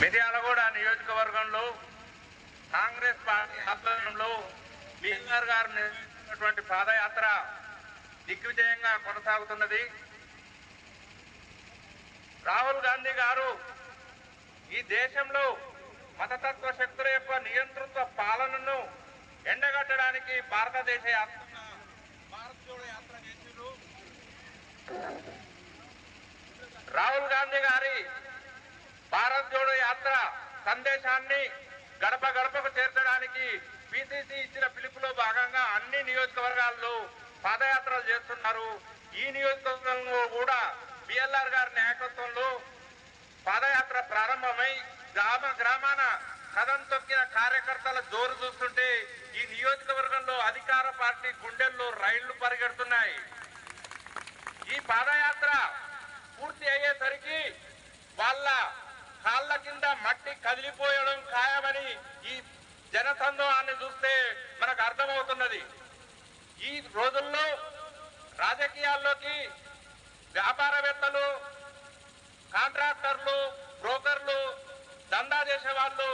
మిర్యాలగూడ నియోజకవర్గంలో కాంగ్రెస్ పార్టీ ఆధ్వర్యంలో బీఆర్ గారు నిర్వహించినటువంటి పాదయాత్ర దిగ్విజయంగా కొనసాగుతున్నది. రాహుల్ గాంధీ గారు ఈ దేశంలో మతతత్వ శక్తుల యొక్క నియంతృత్వ పాలనను ఎండగట్టడానికి భారతదేశ యాత్ర భారత్ జోడో యాత్ర చేసిర్రు రాహుల్ గాంధీ గారి భారత్ జోడో యాత్ర సందేశాన్ని గడప గడపకు చేర్చడానికి పిసిసి ఇచ్చిన పిలుపులో భాగంగా అన్ని నియోజకవర్గాల్లో పాదయాత్రలు చేస్తున్నారు. ఈ నియోజకవర్గంలో కూడా బిఎల్ఆర్ గారి నాయకత్వంలో పాదయాత్ర ప్రారంభమై గ్రామ గ్రామాన కథం తొక్కిన కార్యకర్తల జోరు చూస్తుంటే ఈ నియోజకవర్గంలో అధికార పార్టీ గుండెల్లో రైళ్ళు పరిగెడుతున్నాయి. ఈ పాదయాత్ర పూర్తి అయ్యేసరికి వాళ్ళ కాళ్ళ కింద మట్టి కదిలిపోయడం ఖాయమని ఈ జనసందోహాన్ని చూస్తే మనకు అర్థమవుతున్నది. ఈ రోజుల్లో రాజకీయాల్లోకి వ్యాపారవేత్తలు కాంట్రాక్టర్లు బ్రోకర్లు దందా చేసే వాళ్ళు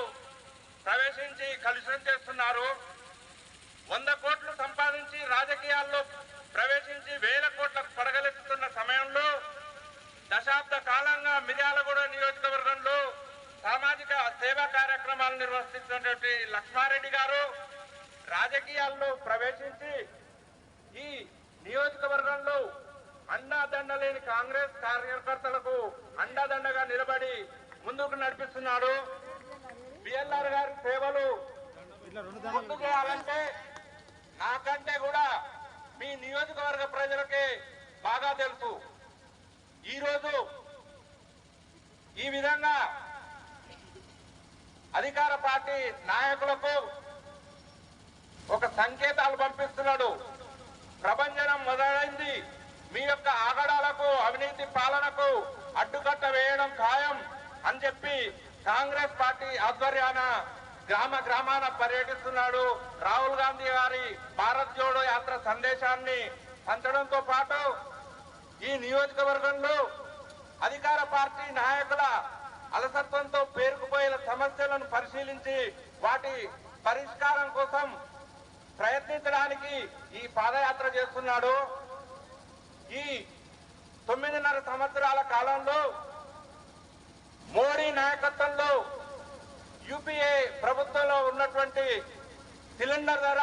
ప్రవేశించి కలుషితం చేస్తున్నారు. సేవా కార్యక్రమాలు నిర్వహిస్తున్నటువంటి లక్ష్మారెడ్డి గారు రాజకీయాల్లో ప్రవేశించి ఈ నియోజకవర్గంలో అండాదండ లేని కాంగ్రెస్ కార్యకర్తలకు అండాదండగా నిలబడి ముందుకు నడిపిస్తున్నాడు. బిఎల్ఆర్ గారి సేవలు ముందు చేయాలంటే నాకంటే కూడా మీ నియోజకవర్గ ప్రజలకే బాగా తెలుసు. ఈరోజు ఈ విధంగా అధికార పార్టీ నాయకులకు ఒక సంకేతాలు పంపిస్తున్నాడు. ప్రభంజనం మొదలైంది. మీ యొక్క ఆగడాలకు అవినీతి పాలనకు అడ్డుకట్ట వేయడం ఖాయం అని చెప్పి కాంగ్రెస్ పార్టీ ఆధ్వర్యాన గ్రామ గ్రామాన పర్యటిస్తున్నాడు. రాహుల్ గాంధీ గారి భారత్ జోడో యాత్ర సందేశాన్ని పంచడంతో పాటు ఈ నియోజకవర్గంలో అధికార పార్టీ నాయకుల అలసత్వంతో పేరుకుపోయిన సమస్యలను పరిశీలించి వాటి పరిష్కారం కోసం ప్రయత్నించడానికి ఈ పాదయాత్ర చేస్తున్నాడు. ఈ తొమ్మిదిన్నర సంవత్సరాల కాలంలో మోడీ నాయకత్వంలో యూపీఏ ప్రభుత్వంలో ఉన్నటువంటి సిలిండర్ ధర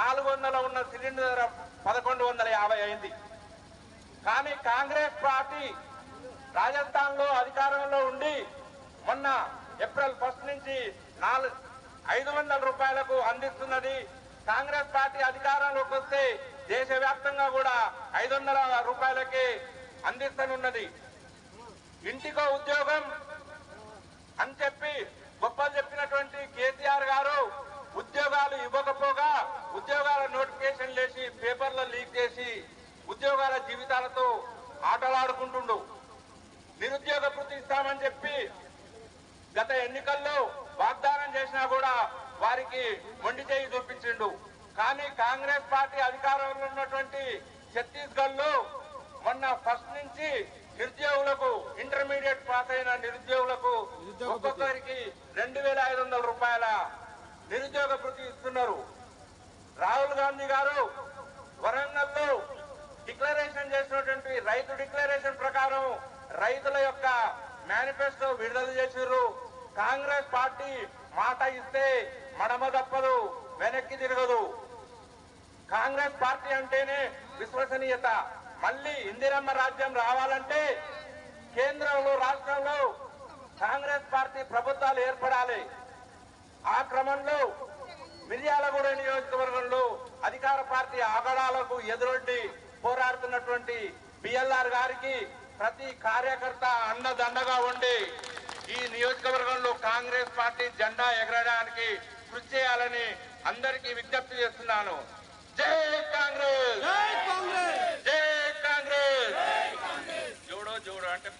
నాలుగు వందల ఉన్న సిలిండర్ ధర పదకొండు వందల యాభై అయింది. కానీ కాంగ్రెస్ పార్టీ రాజస్థాన్లో అధికారంలో ఉండి మొన్న ఏప్రిల్ ఫస్ట్ నుంచి నాలుగు ఐదు వందల రూపాయలకు అందిస్తున్నది. కాంగ్రెస్ పార్టీ అధికారంలోకి వస్తే దేశవ్యాప్తంగా కూడా ఐదు వందల రూపాయలకి అందిస్తనున్నది. ఇంటికో ఉద్యోగం అని చెప్పి గొప్పలు చెప్పినటువంటి కేసీఆర్ గారు ఉద్యోగాలు ఇవ్వకపోగా ఉద్యోగాల నోటిఫికేషన్ లేచి పేపర్లో లీక్ చేసి ఉద్యోగాల జీవితాలతో ఆటలాడుకుంటుండు. నిరుద్యోగ వృత్తి ఇస్తామని చెప్పి గత ఎన్నికల్లో వాగ్దానం చేసినా కూడా వారికి మొండి చేయి చూపించిండు. కానీ కాంగ్రెస్ పార్టీ అధికారంలో ఉన్నటువంటి ఛత్తీస్గఢ్లో మొన్న ఫస్ట్ నుంచి నిరుద్యోగులకు ఇంటర్మీడియట్ పాస్ అయిన నిరుద్యోగులకు ఒక్కొక్కరికి రెండు వేల ఐదు వందల రూపాయల నిరుద్యోగ వృత్తి ఇస్తున్నారు. రాహుల్ గాంధీ గారు వరంగల్లో డిక్లరేషన్ చేసినటువంటి రైతు డిక్లరేషన్ ప్రకారం రైతుల యొక్క మేనిఫెస్టో విడుదల చేసిర్రు. కాంగ్రెస్ పార్టీ మాట ఇస్తే మడమ తప్పదు వెనక్కి తిరగదు. కాంగ్రెస్ పార్టీ అంటేనే విశ్వసనీయత. మళ్ళీ ఇందిరమ్మ రాజ్యం రావాలంటే కేంద్రంలో రాష్ట్రంలో కాంగ్రెస్ పార్టీ ప్రభుత్వాలు ఏర్పడాలి. ఆ క్రమంలో మిర్యాలగూడ నియోజకవర్గంలో అధికార పార్టీ ఆగడాలకు ఎదురొడ్డి పోరాడుతున్నటువంటి బిఎల్ఆర్ గారికి ప్రతి కార్యకర్త అండదండగా ఉండి ఈ నియోజకవర్గంలో కాంగ్రెస్ పార్టీ జెండా ఎగరడానికి కృషి చేయాలని అందరికీ విజ్ఞప్తి చేస్తున్నాను. జై కాంగ్రెస్! జై కాంగ్రెస్! జోడో అంటే